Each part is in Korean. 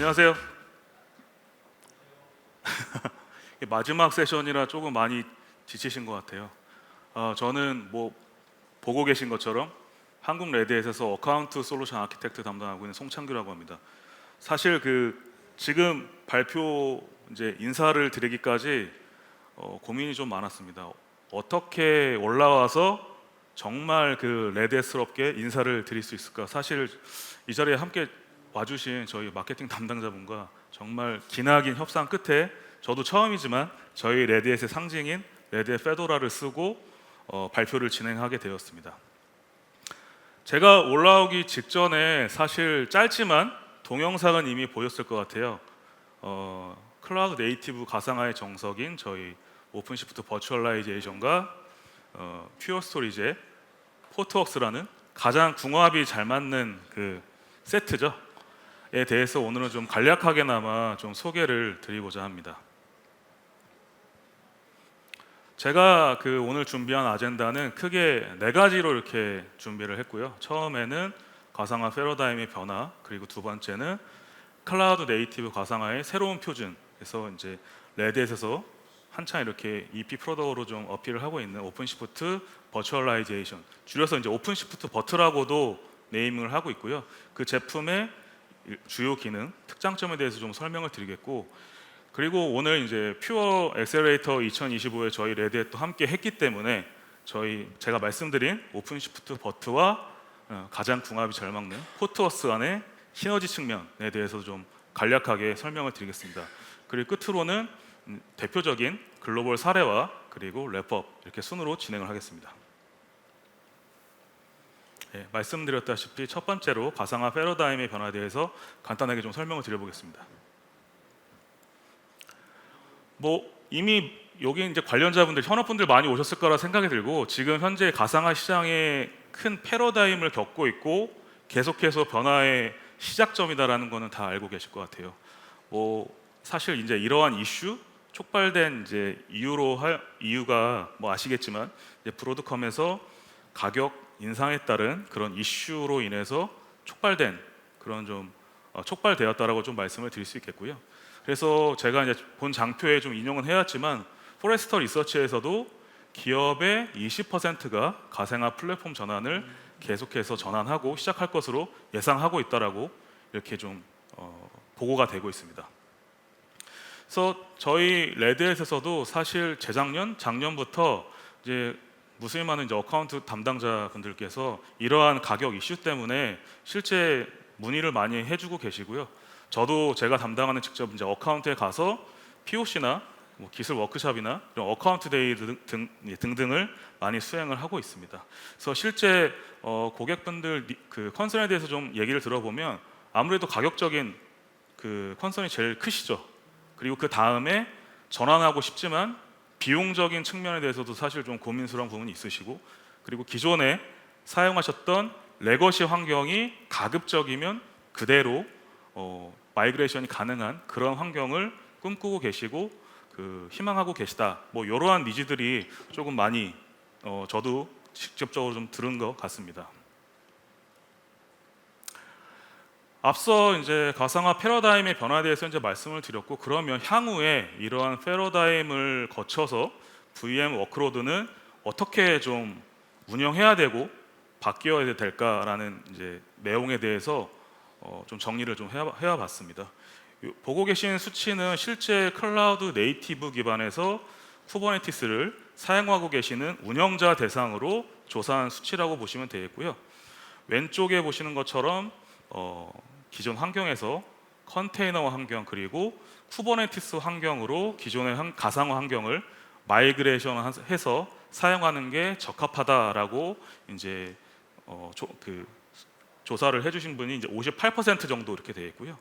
안녕하세요. 마지막 세션이라 조금 많이 지치신 것 같아요. 어, 저는 뭐 보고 계신 것처럼 한국 레드햇에서 어카운트 솔루션 아키텍트 담당하고 있는 송창규라고 합니다. 사실 그 지금 발표 이제 인사를 드리기까지 어, 고민이 좀 많았습니다. 어떻게 올라와서 정말 그 레드햇스럽게 인사를 드릴 수 있을까? 사실 이 자리에 함께 와주신 저희 마케팅 담당자분과 정말 기나긴 협상 끝에 저도 처음이지만 저희 레드햇의 상징인 레드햇 페도라를 쓰고 어, 발표를 진행하게 되었습니다. 제가 올라오기 직전에 사실 짧지만 동영상은 이미 보였을 것 같아요. 어, 클라우드 네이티브 가상화의 정석인 저희 오픈시프트 버추얼라이제이션과 어, 퓨어 스토리지의 포트웍스라는 가장 궁합이 잘 맞는 그 세트죠. 에 대해서 오늘은 좀 간략하게나마 좀 소개를 드리고자 합니다. 제가 그 오늘 준비한 아젠다는 크게 네 가지로 이렇게 준비를 했고요. 처음에는 가상화 패러다임의 변화, 그리고 두 번째는 클라우드 네이티브 가상화의 새로운 표준. 그래서 이제 레드햇에서 한창 이렇게 EP 프로덕트로 좀 어필을 하고 있는 오픈시프트 버추얼라이제이션. 줄여서 이제 오픈시프트 버트라고도 네이밍을 하고 있고요. 그 제품의 주요 기능, 특장점에 대해서 좀 설명을 드리겠고 그리고 오늘 이제 퓨어 엑셀레이터 2025에 저희 레드햇도 함께 했기 때문에 저희 제가 말씀드린 오픈시프트 버트와 어, 가장 궁합이 잘 맞는 포트워스 안의 시너지 측면에 대해서 좀 간략하게 설명을 드리겠습니다. 그리고 끝으로는 음, 대표적인 글로벌 사례와 그리고 랩업 이렇게 순으로 진행을 하겠습니다. 예, 말씀드렸다시피 첫 번째로 가상화 패러다임의 변화에 대해서 간단하게 좀 설명을 드려보겠습니다. 뭐 이미 여기 이제 관련자분들 현업분들 많이 오셨을 거라 생각이 들고 지금 현재 가상화 시장에 큰 패러다임을 겪고 있고 계속해서 변화의 시작점이다라는 거는 다 알고 계실 것 같아요. 뭐 사실 이제 이러한 이슈 촉발된 이제 이유로 할 이유가 뭐 아시겠지만 이제 브로드컴에서 가격 인상에 따른 그런 이슈로 인해서 촉발된 그런 좀 어, 촉발되었다라고 좀 말씀을 드릴 수 있겠고요. 그래서 제가 이제 본 장표에 좀 인용은 해왔지만 포레스터 리서치에서도 기업의 20%가 가상화 플랫폼 전환을 계속해서 전환하고 시작할 것으로 예상하고 있다라고 이렇게 좀 어, 보고가 되고 있습니다. 그래서 저희 레드햇에서도 사실 재작년, 작년부터 이제 무수히 많은 이제 어카운트 담당자분들께서 이러한 가격 이슈 때문에 실제 문의를 많이 해주고 계시고요. 저도 제가 담당하는 직접 이제 어카운트에 가서 POC나 뭐 기술 워크숍이나 이런 어카운트 데이 등, 등, 예, 등등 을 많이 수행을 하고 있습니다. 그래서 실제 어, 고객분들 리- 그 컨선에 대해서 좀 얘기를 들어보면 아무래도 가격적인 그 컨선이 제일 크시죠. 그리고 그 다음에 전환하고 싶지만 비용적인 측면에 대해서도 사실 좀 고민스러운 부분이 있으시고 그리고 기존에 사용하셨던 레거시 환경이 가급적이면 그대로 어, 마이그레이션이 가능한 그런 환경을 꿈꾸고 계시고 그 희망하고 계시다. 뭐 이러한 니즈들이 조금 많이 어, 저도 직접적으로 좀 들은 것 같습니다. 앞서 이제 가상화 패러다임의 변화에 대해서 이제 말씀을 드렸고 그러면 향후에 이러한 패러다임을 거쳐서 VM 워크로드는 어떻게 좀 운영해야 되고 바뀌어야 될까라는 이제 내용에 대해서 어, 좀 정리를 좀 해와, 해와봤습니다. 요- 보고 계신 수치는 실제 클라우드 네이티브 기반에서 쿠버네티스를 사용하고 계시는 운영자 대상으로 조사한 수치라고 보시면 되겠고요. 왼쪽에 보시는 것처럼 어, 기존 환경에서 컨테이너 환경 그리고 쿠버네티스 환경으로 기존의 한- 가상화 환경을 마이그레이션 해서 사용하는 게 적합하다라고 이제 어, 조, 그 조사를 해주신 분이 이제 58% 정도 이렇게 되어 있고요.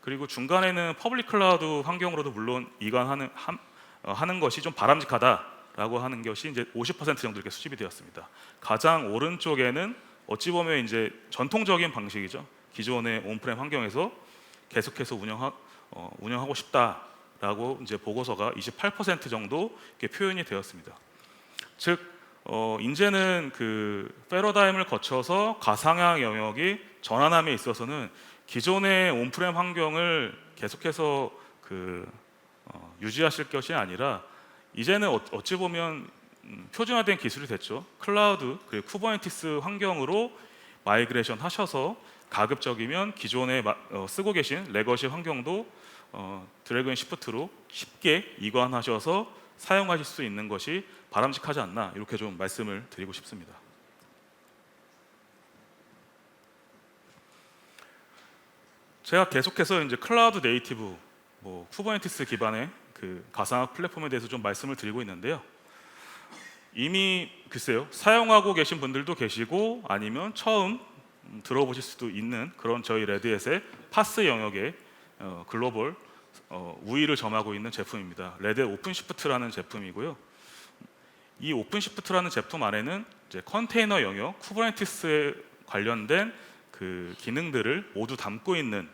그리고 중간에는 퍼블릭 클라우드 환경으로도 물론 이관하는 함- 어, 하는 것이 좀 바람직하다라고 하는 것이 이제 50% 정도 이렇게 수집이 되었습니다. 가장 오른쪽에는 어찌 보면 이제 전통적인 방식이죠. 기존의 온프렘 환경에서 계속해서 운영하, 어, 운영하고 싶다라고 이제 보고서가 28% 정도 표현이 되었습니다. 즉 어, 이제는 그 패러다임을 거쳐서 가상화 영역이 전환함에 있어서는 기존의 온프렘 환경을 계속해서 그 어, 유지하실 것이 아니라 이제는 어- 어찌 보면 음, 표준화된 기술이 됐죠. 클라우드 그리고 쿠버네티스 환경으로 마이그레이션 하셔서 가급적이면 기존에 마- 어, 쓰고 계신 레거시 환경도 어, 드래그앤 시프트로 쉽게 이관하셔서 사용하실 수 있는 것이 바람직하지 않나 이렇게 좀 말씀을 드리고 싶습니다. 제가 계속해서 이제 클라우드 네이티브 뭐 쿠버네티스 기반의 그 가상학 플랫폼에 대해서 좀 말씀을 드리고 있는데요. 이미 글쎄요 사용하고 계신 분들도 계시고 아니면 처음 음, 들어보실 수도 있는 그런 저희 레드햇의 파스 영역의 어, 글로벌 어, 우위를 점하고 있는 제품입니다. 레드 오픈 시프트라는 제품이고요. 이 오픈 시프트라는 제품 안에는 컨테이너 영역, 쿠버네티스에 관련된 그 기능들을 모두 담고 있는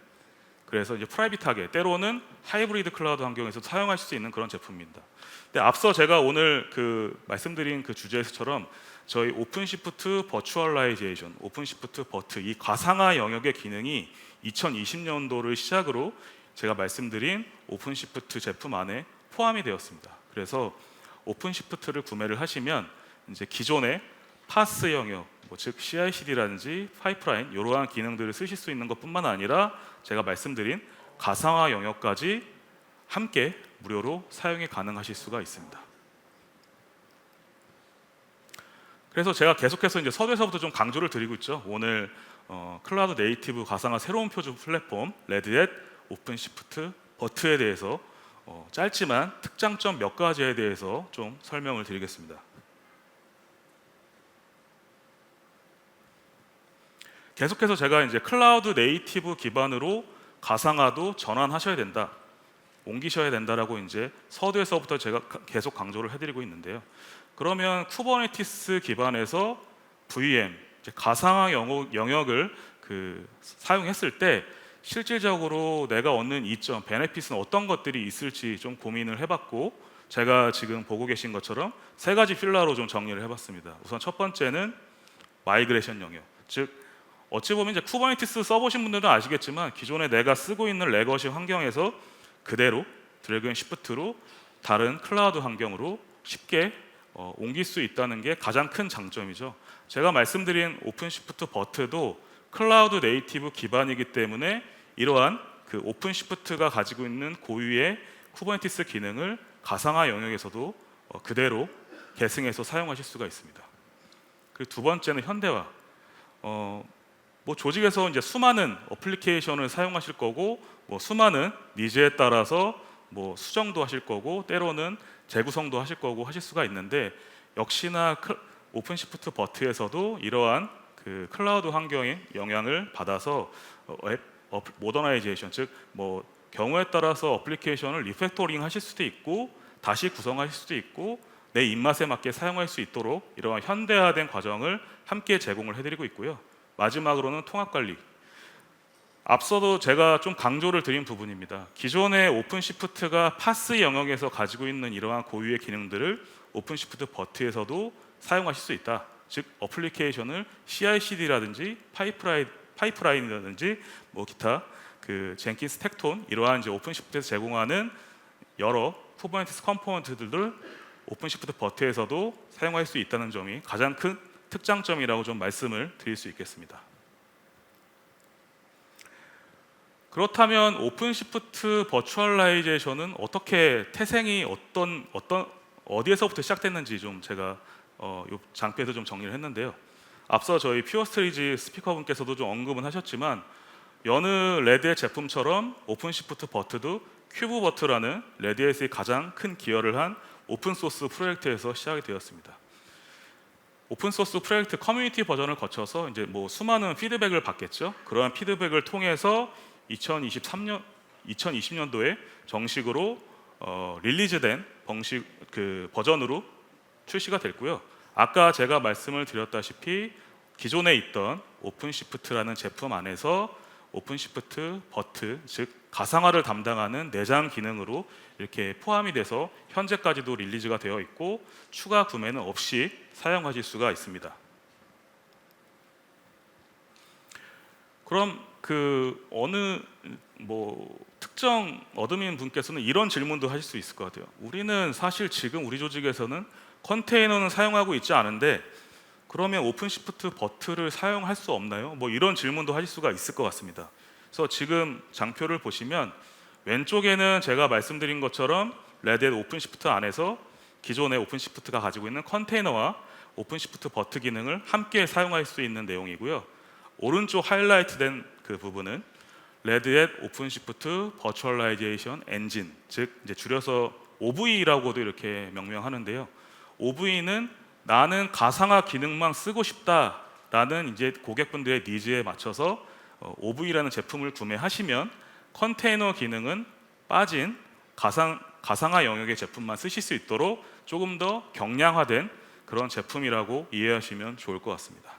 그래서 이제 프라이빗하게 때로는 하이브리드 클라우드 환경에서 사용할 수 있는 그런 제품입니다. 근데 앞서 제가 오늘 그 말씀드린 그 주제에서처럼 저희 오픈시프트 버추얼라이제이션, 오픈시프트 버트 이 가상화 영역의 기능이 2020년도를 시작으로 제가 말씀드린 오픈시프트 제품 안에 포함이 되었습니다. 그래서 오픈시프트를 구매를 하시면 이제 기존의 파스 영역, 뭐 즉 CI/CD라든지 파이프라인 이러한 기능들을 쓰실 수 있는 것뿐만 아니라 제가 말씀드린 가상화 영역까지 함께 무료로 사용이 가능하실 수가 있습니다. 그래서 제가 계속해서 이제 서두에서부터 좀 강조를 드리고 있죠. 오늘 어, 클라우드 네이티브 가상화 새로운 표준 플랫폼 레드햇 오픈시프트 버트에 대해서 어, 짧지만 특장점 몇 가지에 대해서 좀 설명을 드리겠습니다. 계속해서 제가 이제 클라우드 네이티브 기반으로 가상화도 전환하셔야 된다. 옮기셔야 된다라고 이제 서두에서부터 제가 가- 계속 강조를 해드리고 있는데요. 그러면 쿠버네티스 기반에서 VM 가상화 영역, 영역을 그 사용했을 때 실질적으로 내가 얻는 이점, 베네핏은 어떤 것들이 있을지 좀 고민을 해봤고 제가 지금 보고 계신 것처럼 세 가지 필러로 좀 정리를 해봤습니다. 우선 첫 번째는 마이그레이션 영역, 즉 어찌 보면 이제 쿠버네티스 써보신 분들은 아시겠지만 기존에 내가 쓰고 있는 레거시 환경에서 그대로 드래그 앤 시프트로 다른 클라우드 환경으로 쉽게 어, 옮길 수 있다는 게 가장 큰 장점이죠. 제가 말씀드린 오픈 시프트 버트도 클라우드 네이티브 기반이기 때문에 이러한 그 오픈 시프트가 가지고 있는 고유의 쿠버네티스 기능을 가상화 영역에서도 어, 그대로 계승해서 사용하실 수가 있습니다. 그리고 두 번째는 현대화. 어, 뭐 조직에서 이제 수많은 어플리케이션을 사용하실 거고 뭐 수많은 니즈에 따라서 뭐 수정도 하실 거고 때로는 재구성도 하실 거고 하실 수가 있는데 역시나 클- 오픈시프트 버트에서도 이러한 그 클라우드 환경의 영향을 받아서 어, 앱 어, 모더나이제이션 즉 뭐 경우에 따라서 어플리케이션을 리팩토링 하실 수도 있고 다시 구성하실 수도 있고 내 입맛에 맞게 사용할 수 있도록 이러한 현대화된 과정을 함께 제공을 해드리고 있고요. 마지막으로는 통합 관리. 앞서도 제가 좀 강조를 드린 부분입니다. 기존의 오픈시프트가 파스 영역에서 가지고 있는 이러한 고유의 기능들을 오픈시프트 버트에서도 사용하실 수 있다. 즉 어플리케이션을 CI/CD라든지 파이프라인 파이프라인이라든지 뭐 기타 그 젠킨 스택톤 이러한 이제 오픈시프트에서 제공하는 여러 쿠버네티스 컴포넌트들을 오픈시프트 버트에서도 사용할 수 있다는 점이 가장 큰 특장점이라고 좀 말씀을 드릴 수 있겠습니다. 그렇다면 오픈시프트 버추얼라이제이션은 어떻게 태생이 어떤 어떤 어디에서부터 시작됐는지 좀 제가 어, 요 장표에서 좀 정리를 했는데요. 앞서 저희 퓨어스트리지 스피커분께서도 좀 언급은 하셨지만 여느 레드의 제품처럼 오픈시프트 버트도 큐브 버트라는 레드햇의 가장 큰 기여를 한 오픈 소스 프로젝트에서 시작이 되었습니다. 오픈 소스 프로젝트 커뮤니티 버전을 거쳐서 이제 뭐 수많은 피드백을 받겠죠. 그러한 피드백을 통해서 2023년 2020년도에 정식으로 어, 릴리즈된 방식 그 버전으로 출시가 됐고요. 아까 제가 말씀을 드렸다시피 기존에 있던 오픈시프트라는 제품 안에서 오픈시프트 버트 즉 가상화를 담당하는 내장 기능으로 이렇게 포함이 돼서 현재까지도 릴리즈가 되어 있고 추가 구매는 없이 사용하실 수가 있습니다. 그럼 그 어느 뭐 특정 어드민 분께서는 이런 질문도 하실 수 있을 것 같아요. 우리는 사실 지금 우리 조직에서는 컨테이너는 사용하고 있지 않은데 그러면 오픈시프트 버트를 사용할 수 없나요? 뭐 이런 질문도 하실 수가 있을 것 같습니다. 그래서 지금 장표를 보시면 왼쪽에는 제가 말씀드린 것처럼 레드햇 오픈시프트 안에서 기존의 오픈시프트가 가지고 있는 컨테이너와 오픈시프트 버트 기능을 함께 사용할 수 있는 내용이고요. 오른쪽 하이라이트된 그 부분은 레드햇 오픈시프트 버추얼라이제이션 엔진, 즉 줄여서 OV라고도 이렇게 명명하는데요. OV는 나는 가상화 기능만 쓰고 싶다라는 이제 고객분들의 니즈에 맞춰서 어, OV라는 제품을 구매하시면 컨테이너 기능은 빠진 가상 가상화 영역의 제품만 쓰실 수 있도록 조금 더 경량화된 그런 제품이라고 이해하시면 좋을 것 같습니다.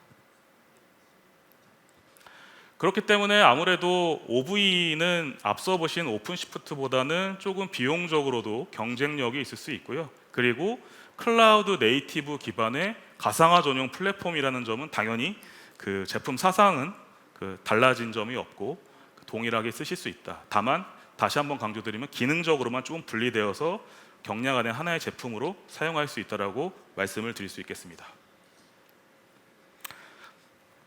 그렇기 때문에 아무래도 OV는 앞서 보신 오픈시프트보다는 조금 비용적으로도 경쟁력이 있을 수 있고요. 그리고 클라우드 네이티브 기반의 가상화 전용 플랫폼이라는 점은 당연히 그 제품 사상은 그 달라진 점이 없고 동일하게 쓰실 수 있다. 다만 다시 한번 강조드리면 기능적으로만 조금 분리되어서 경량화된 하나의 제품으로 사용할 수 있다라고 말씀을 드릴 수 있겠습니다.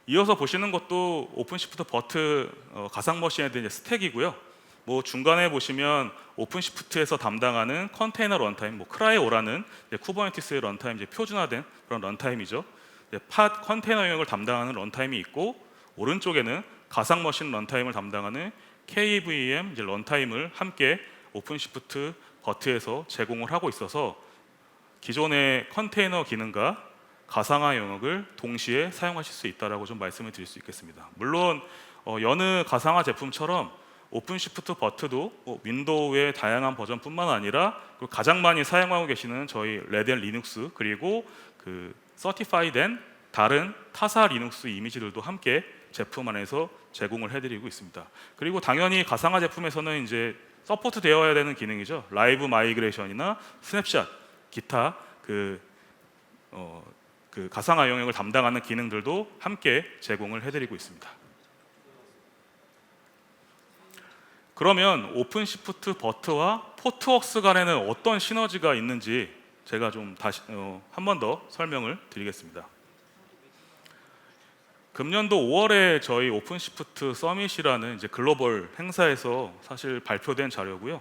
이어서 보시는 것도 오픈시프트 버트 어, 가상 머신에 대한 스택이고요. 뭐 중간에 보시면 오픈시프트에서 담당하는 컨테이너 런타임, 뭐 크라이오라는 쿠버네티스의 런타임 이제 표준화된 그런 런타임이죠. 팟 컨테이너 영역을 담당하는 런타임이 있고 오른쪽에는 가상 머신 런타임을 담당하는 KVM 이제 런타임을 함께 오픈시프트 버트에서 제공을 하고 있어서 기존의 컨테이너 기능과 가상화 영역을 동시에 사용하실 수 있다라고 좀 말씀을 드릴 수 있겠습니다. 물론 어, 여느 가상화 제품처럼 오픈시프트 버트도 뭐 윈도우의 다양한 버전뿐만 아니라 가장 많이 사용하고 계시는 저희 레드앤 리눅스 그리고 그 서티파이된 다른 타사 리눅스 이미지들도 함께 제품 안에서 제공을 해드리고 있습니다. 그리고 당연히 가상화 제품에서는 이제 서포트 되어야 되는 기능이죠. 라이브 마이그레이션이나 스냅샷, 기타 그, 어, 그 가상화 영역을 담당하는 기능들도 함께 제공을 해드리고 있습니다. 그러면 오픈시프트 버트와 포트웍스 간에는 어떤 시너지가 있는지 제가 좀 다시 어, 한번 더 설명을 드리겠습니다. 금년도 5월에 저희 오픈시프트 서밋이라는 이제 글로벌 행사에서 사실 발표된 자료고요.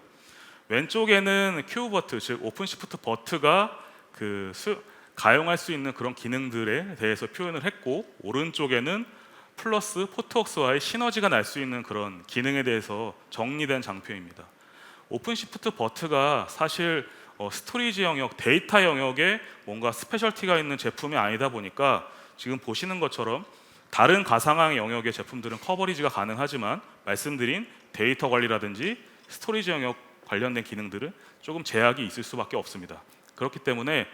왼쪽에는 큐버트 즉 오픈시프트 버트가 그 수, 가용할 수 있는 그런 기능들에 대해서 표현을 했고 오른쪽에는 플러스 포트웍스와의 시너지가 날 수 있는 그런 기능에 대해서 정리된 장표입니다. 오픈시프트 버트가 사실 어, 스토리지 영역, 데이터 영역에 뭔가 스페셜티가 있는 제품이 아니다 보니까 지금 보시는 것처럼 다른 가상화 영역의 제품들은 커버리지가 가능하지만 말씀드린 데이터 관리라든지 스토리지 영역 관련된 기능들은 조금 제약이 있을 수밖에 없습니다. 그렇기 때문에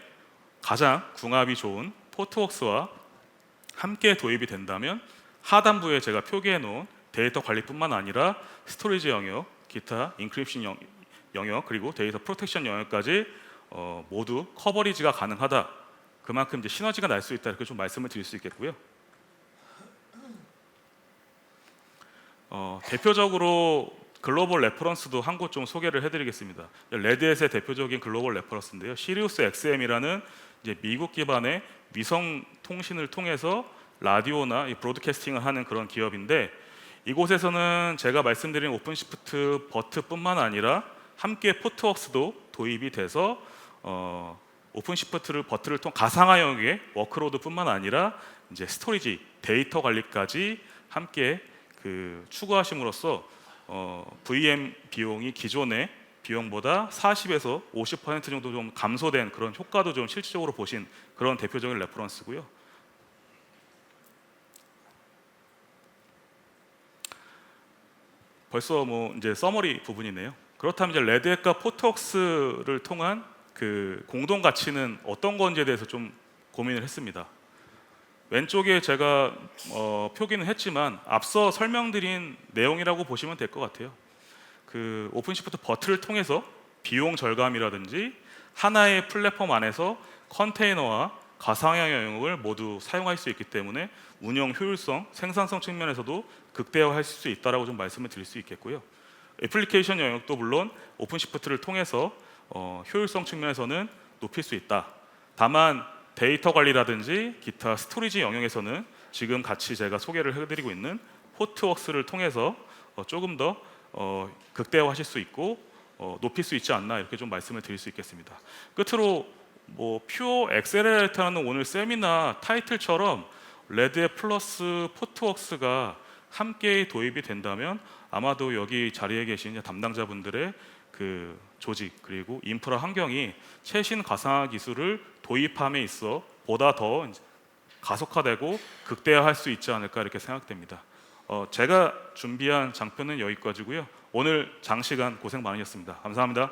가장 궁합이 좋은 포트웍스와 함께 도입이 된다면 하단부에 제가 표기해 놓은 데이터 관리뿐만 아니라 스토리지 영역, 기타 인크립션 영- 영역 그리고 데이터 프로텍션 영역까지 어, 모두 커버리지가 가능하다. 그만큼 이제 시너지가 날 수 있다 이렇게 좀 말씀을 드릴 수 있겠고요. 어, 대표적으로 글로벌 레퍼런스도 한 곳 좀 소개를 해드리겠습니다. 레드햇의 대표적인 글로벌 레퍼런스인데요. 시리우스 XM이라는 이제 미국 기반의 위성 통신을 통해서 라디오나 이 브로드캐스팅을 하는 그런 기업인데 이곳에서는 제가 말씀드린 오픈시프트 버트뿐만 아니라 함께 포트웍스도 도입이 돼서 어, 오픈시프트를 버트를 통 가상화 영역의 워크로드뿐만 아니라 이제 스토리지 데이터 관리까지 함께 그 추구하심으로써 어, VM 비용이 기존의 비용보다 40에서 50% 정도 좀 감소된 그런 효과도 좀 실질적으로 보신 그런 대표적인 레퍼런스고요. 벌써 뭐 이제 서머리 부분이네요. 그렇다면 이제 레드햇과 포트웍스를 통한 그 공동 가치는 어떤 건지에 대해서 좀 고민을 했습니다. 왼쪽에 제가 어, 표기는 했지만 앞서 설명드린 내용이라고 보시면 될 것 같아요. 그 오픈시프트 버트를 통해서 비용 절감이라든지 하나의 플랫폼 안에서 컨테이너와 가상화 영역을 모두 사용할 수 있기 때문에 운영 효율성, 생산성 측면에서도 극대화할 수 있다라고 좀 말씀을 드릴 수 있겠고요. 애플리케이션 영역도 물론 오픈시프트를 통해서 어, 효율성 측면에서는 높일 수 있다. 다만 데이터 관리라든지 기타 스토리지 영역에서는 지금 같이 제가 소개를 해드리고 있는 호트웍스를 통해서 어, 조금 더 어, 극대화하실 수 있고 어, 높일 수 있지 않나 이렇게 좀 말씀을 드릴 수 있겠습니다. 끝으로 뭐 퓨어 엑셀레이터라는 오늘 세미나 타이틀처럼 레드의 플러스 포트웍스가 함께 도입이 된다면 아마도 여기 자리에 계신 담당자분들의 그 조직 그리고 인프라 환경이 최신 가상화 기술을 도입함에 있어 보다 더 가속화되고 극대화할 수 있지 않을까 이렇게 생각됩니다. 어, 제가 준비한 장표는 여기까지고요. 오늘 장시간 고생 많으셨습니다. 감사합니다.